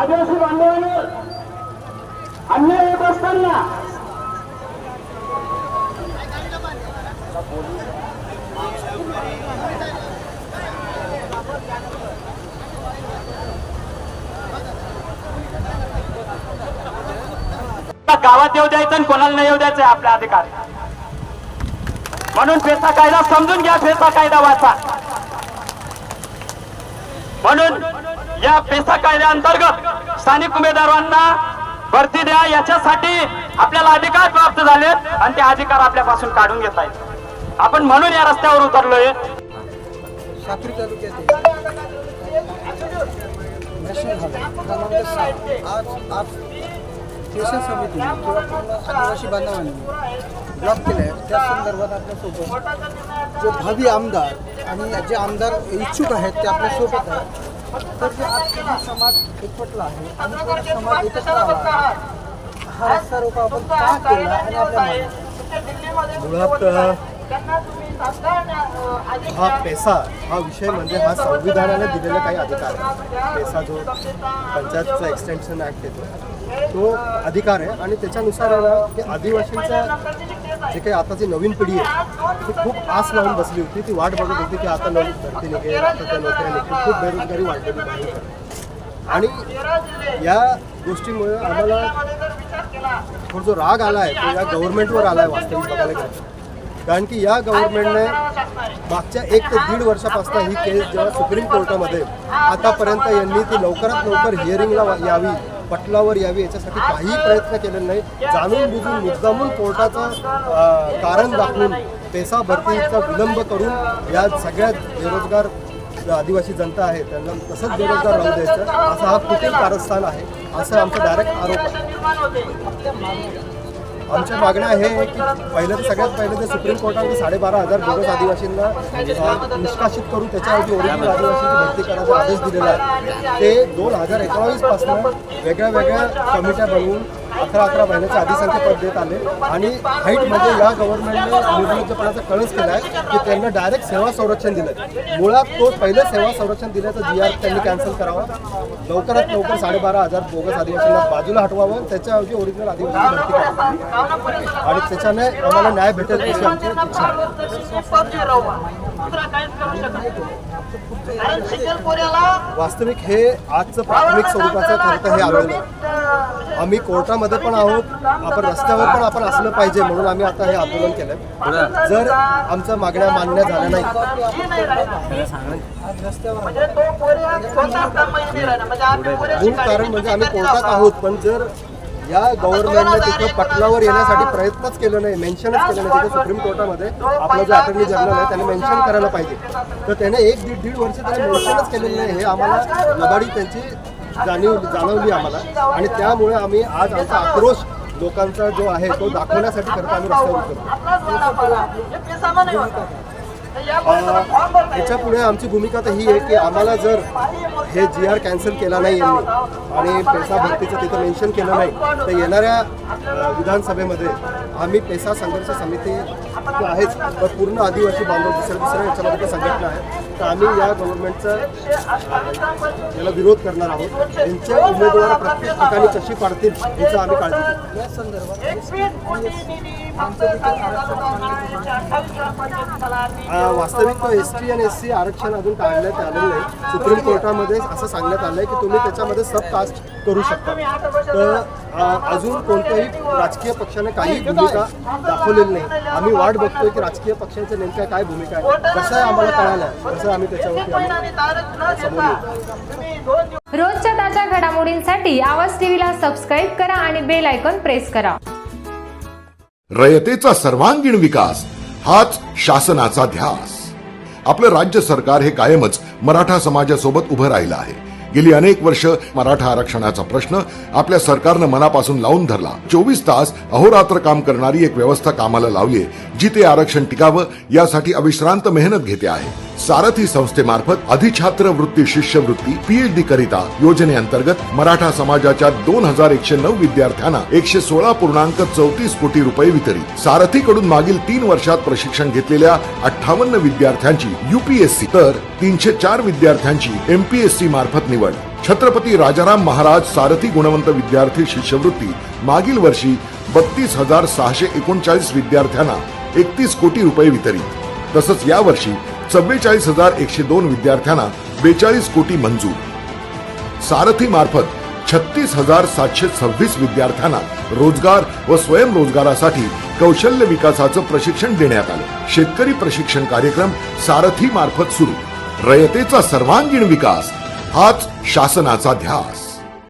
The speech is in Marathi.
आदिवासी बांधवांवर अन्याय होत असताना गावात येऊ द्यायचं आणि कोणाला नाही येऊ द्यायचं आपल्या आपला अधिकार. म्हणून फेसा कायदा समजून घ्या फेसा कायदा वाचा. म्हणून या पेसा कायद्याअंतर्गत स्थानिक उमेदवारांना भरती द्या. याच्यासाठी आपल्याला अधिकार प्राप्त झालेत आणि ते अधिकार आपल्यापासून काढून घेता येत आपण म्हणून या रस्त्यावर उतरलोय. समिती किंवा आदिवासी बांधवांनी ब्लॉक केलं आहे त्या संदर्भात आपल्यासोबत जे भावी आमदार आणि जे आमदार इच्छुक आहेत ते आपल्यासोबत आहेत. तर जे आज पूर्ण समाज एकवटला आहे आणि पूर्ण समाज एकत्र आला आहे. हा रोको आपण का केला आणि आपल्या मागण्या? मुळात हा पैसा हा विषय म्हणजे हा संविधानाने दिलेला काही अधिकार आहे. पैसा जो पंचायतचा एक्सटेन्शन ॲक्ट येतो तो अधिकार आहे आणि त्याच्यानुसार आदिवासींचा जे काही आताची नवीन पिढी आहे ती खूप आस लावून बसली होती ती वाट बघत होती की आता नवीन भरती निघेल आता त्या नोकऱ्या निघतील खूप बेरोजगारी वाढलेली आहे आणि या गोष्टीमुळे आम्हाला थोडा जो राग आला आहे तो या गव्हर्नमेंटवर आला आहे वास्तविक बघायला गेलं कारण की या गव्हर्नमेंटने मागच्या एक ते दीड वर्षापासून ही केस जेव्हा सुप्रीम कोर्टामध्ये आतापर्यंत यांनी ती लवकरात लवकर हिअरिंगला यावी पटलावर यावी याच्यासाठी काहीही प्रयत्न केलेला नाही. जाणून बुजून मुद्दामून कोर्टाचं कारण दाखवून पेसा भरतीचा विलंब करून या सगळ्या बेरोजगार आदिवासी जनता आहे त्यांना तसंच बेरोजगार राहू द्यायचं. असा हा कुठील कारस्थान आहे असं आमचा डायरेक्ट आरोप आहे. आमच्या मागण्या हे आहे की पहिलं तर सगळ्यात पहिलं तर सुप्रीम कोर्टाने साडेबारा हजार बोगस आदिवासींना निष्कासित करून त्याच्याऐवजी ओरिजिनल आदिवासींची भरती करायचा आदेश दिलेला आहे. ते दोन हजार एकोणावीसपासून वेगळ्या वेगळ्या कमिट्या बनवून अकरा अकरा महिन्याचे आधीसारखे पद देत आले. आणि हाईटमध्ये या गव्हर्नमेंटने निर्लज्जपणाचा कळस केला आहे की त्यांना डायरेक्ट सेवा संरक्षण दिलं मुळात तो पहिले सेवा संरक्षण दिल्याचं जी आर त्यांनी कॅन्सल करावा. लवकरात लवकर साडेबारा हजार बोगस आदिवासींना बाजूला हटवावं. त्याच्याऐवजी ओरिजिनल आदिवासी भरती करावी. आणि त्याच्याने आम्हाला न्याय भेटेल अशी आमची इच्छा आहे. वास्तविक हे आजचं प्राथमिक स्वरूपाचं खरं तर हे आंदोलन आहे. आम्ही कोर्टामध्ये पण आहोत आपण रस्त्यावर पण आपण असलं पाहिजे म्हणून आम्ही आता हे आंदोलन केलंय. जर आमच्या मागण्या मान्य झाल्या नाही. मूळ कारण म्हणजे आम्ही कोर्टात आहोत पण जर या गव्हर्नमेंटने तिथं पटलावर येण्यासाठी प्रयत्नच केलं नाही. मेन्शनच केलं नाही. तिथे सुप्रीम कोर्टामध्ये आपला जो अटर्नी जनरल आहे त्याने मेन्शन करायला पाहिजे. तर त्याने एक दीड दीड वर्ष त्याने मेन्शनच केलेलं नाही. हे आम्हाला लबाडी त्यांची जाणीव जाणवली आम्हाला. आणि त्यामुळे आम्ही आज आमचा आक्रोश लोकांचा जो आहे तो दाखवण्यासाठी खरं तर आम्ही रस्त्यावर उतरतो याच्यापुढे आमची भूमिका तर ही आहे की आम्हाला जर हे जी आर कॅन्सल केला नाही यांनी आणि पेसा भरतीचं तिथं मेन्शन केलं नाही तर येणाऱ्या विधानसभेमध्ये आम्ही पेसा संघर्ष समिती आहेच पण पूर्ण आदिवासी बांधव दुसऱ्या दुसऱ्या याच्यामध्ये संघटना आहे. तर आम्ही या गव्हर्नमेंटचा याला विरोध करणार आहोत. यांचे उमेदवार प्रत्येक ठिकाणी कशी पाडतील याचा आम्ही काळजी घेतो या संदर्भात वास्तविक एस टी आणि एस सी आरक्षण अजून काढण्यात आलेलं नाही. सुप्रीम कोर्टामध्ये असं सांगण्यात आलं आहे की तुम्ही त्याच्यामध्ये सब कास्ट करू शकता. तर अजून कोणत्याही राजकीय पक्षाने काही भूमिका दाखवलेली नाही. आम्ही वाट बघतोय की राजकीय पक्षांच्या नेमक्या काय भूमिका आहे जसं आम्हाला कळालं तसं आम्ही त्याच्यावरती रोजच्या ताज्या घडामोडींसाठी आवाज टीव्हीला सबस्क्राईब करा आणि बेल आयकॉन प्रेस करा. रयतेचा सर्वांगीण विकास. हाच शासनाचा ध्यास. आपलं राज्य सरकार हे कायमच मराठा समाजासोबत उभं राहिलं आहे. गेली अनेक वर्ष मराठा आरक्षणाचा प्रश्न आपल्या सरकारनं मनापासून लावून धरला. चोवीस तास अहोरात्र काम करणारी एक व्यवस्था कामाला लावली जी ते आरक्षण टिकावं यासाठी अविश्रांत मेहनत घेते आहे. सारथी संस्थेमार्फत अधिछात्र वृत्ती शिष्यवृत्ती पीएचडी करिता योजनेअंतर्गत मराठा समाजाच्या दोन हजार एकशे नऊ विद्यार्थ्यांना एकशे सोळा पूर्णांक चौतीस कोटी रुपये वितरित. सारथीकडून मागील तीन वर्षात प्रशिक्षण घेतलेल्या अठ्ठावन्न विद्यार्थ्यांची युपीएससी तर तीनशे चार विद्यार्थ्यांची एमपीएससी मार्फत निवड. छत्रपती राजाराम महाराज सारथी गुणवंत विद्यार्थी शिष्यवृत्ती मागील वर्षी बत्तीस हजार सहाशे एकोणचाळीस विद्यार्थ्यांना एकतीस कोटी रुपये वितरित. तसंच यावर्षी चव्वेचाळीस हजार एकशे दोन विद्यार्थ्यांना बेचाळीस कोटी मंजूर. सारथी मार्फत छत्तीस हजार सातशे सव्वीस विद्यार्थ्यांना रोजगार व स्वयंरोजगारासाठी कौशल्य विकासाचं प्रशिक्षण देण्यात आलं. शेतकरी प्रशिक्षण कार्यक्रम सारथी मार्फत सुरू. रयतेचा सर्वांगीण विकास हाच शासनाचा ध्यास.